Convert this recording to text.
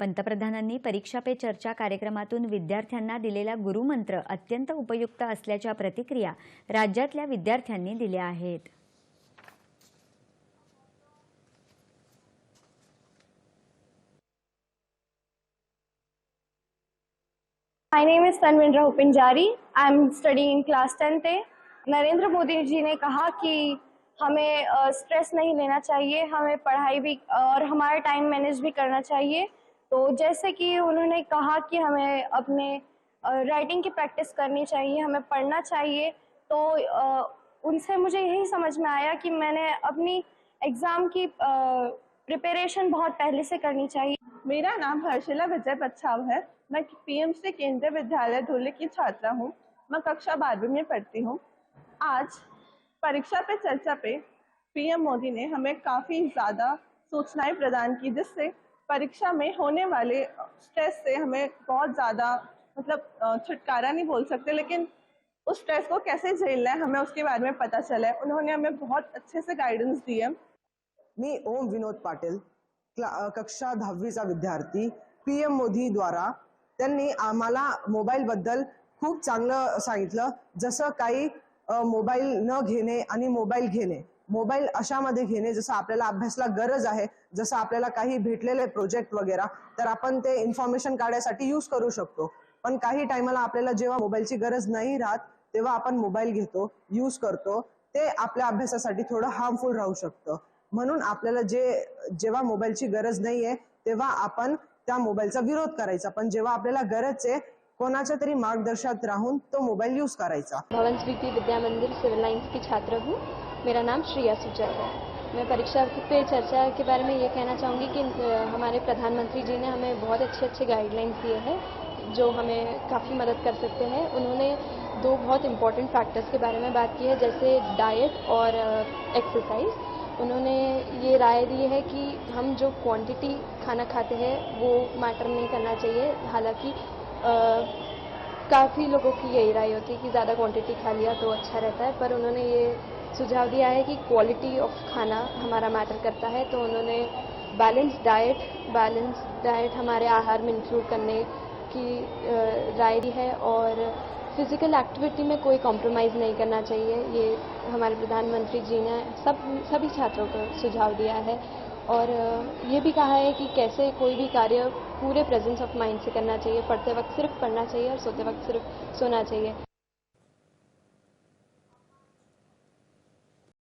पंतप्रधानांनी परीक्षा पे चर्चा कार्यक्रमातून विद्यार्थ्यांना दिलेला गुरुमंत्र अत्यंत उपयुक्त प्रतिक्रिया राज्यातल्या विद्यार्थ्यांनी My name is Tanvindra Upinjari. I am studying in class 10th A. Narendra Modi ji ने कहा कि हमें स्ट्रेस नहीं लेना चाहिए, हमें पढ़ाई भी, और हमारा टाइम मैनेज भी करना चाहिए तो जैसे कि उन्होंने कहा कि हमें अपने राइटिंग की प्रैक्टिस करनी चाहिए, हमें पढ़ना चाहिए तो उनसे मुझे यही समझ में आया कि मैंने अपनी एग्ज़ाम की प्रिपरेशन बहुत पहले से करनी चाहिए। मेरा नाम हर्षिला विजय बच्छाव है। मैं पीएमसी केंद्रीय विद्यालय धुले की छात्रा हूँ। मैं कक्षा बारहवीं में पढ़ती हूँ। आज परीक्षा पे चर्चा पे पीएम मोदी ने हमें काफ़ी ज़्यादा सूचनाएँ प्रदान की, जिससे परीक्षा में होने वाले स्ट्रेस से हमें बहुत ज़्यादा मतलब छुटकारा नहीं बोल सकते, लेकिन उस स्ट्रेस को कैसे झेलना है हमें उसके बारे में पता चला है। उन्होंने हमें बहुत अच्छे से गाइडेंस दी है। मी ओम विनोद पाटील कक्षा दहावीचा विद्यार्थी, पी एम मोदी द्वारा त्यांनी आम्हाला मोबाईल बद्दल खूप चांगलं सांगितलं, जसं काही मोबाईल न घेणे आणि मोबाईल घेणे. मोबाईल अशामध्ये घेणे जसं आपल्याला अभ्यासला गरज आहे जसं आपल्याला काही भेटलेले प्रोजेक्ट वगैरे तर आपण ते इन्फॉर्मेशन काढण्यासाठी यूज करू शकतो. पण काही टायमाला आपल्याला जेव्हा मोबाईलची गरज नाही राहत तेव्हा आपण मोबाईल घेतो यूज करतो. ते आपल्या अभ्यासासाठी थोडं हार्मफुल राहू शकतं. म्हणून आपल्याला जे जेव्हा मोबाईलची गरज नाहीये तेव्हा आपण त्या मोबाईलचा विरोध करायचा. पण जेव्हा आपल्याला गरज आहे कोणाच्या तरी मार्गदर्शनात राहून तो मोबाईल यूज करायचा. भवन स्वीति विद्या मंदिर सिव्हिल लाइन्स की छात्र हूँ मेरा नाम श्रेया सूचक है। मैं परीक्षा पे चर्चा के बारे में ये कहना चाहूँगी कि हमारे प्रधानमंत्री जी ने हमें बहुत अच्छे अच्छे गाइडलाइंस दिए हैं, जो हमें काफ़ी मदद कर सकते हैं। उन्होंने दो बहुत इंपॉर्टेंट फैक्टर्स के बारे में बात की है, जैसे डाइट और एक्सरसाइज उन्होंने ये राय दी है कि हम जो क्वांटिटी खाना खाते हैं, वो मैटर नहीं करना चाहिए। हालाँकि काफ़ी लोगों की यही राय होती है कि ज़्यादा क्वांटिटी खा लिया तो अच्छा रहता है, पर उन्होंने ये सुझाव दिया है कि क्वालिटी ऑफ़ खाना हमारा मैटर करता है तो उन्होंने बैलेंस डाइट बैलेंस डाइट हमारे आहार में इंक्लूड करने की राय दी है और फ़िज़िकल एक्टिविटी में कोई कॉम्प्रोमाइज़ नहीं करना चाहिए। ये हमारे प्रधानमंत्री जी ने सब, सभी छात्रों को सुझाव दिया है और ये भी कहा है कि कैसे कोई भी कार्य पूरे प्रेजेंस ऑफ़ माइंड से करना चाहिए, पढ़ते वक्त सिर्फ़ पढ़ना चाहिए और सोते वक्त सिर्फ़ सोना चाहिए।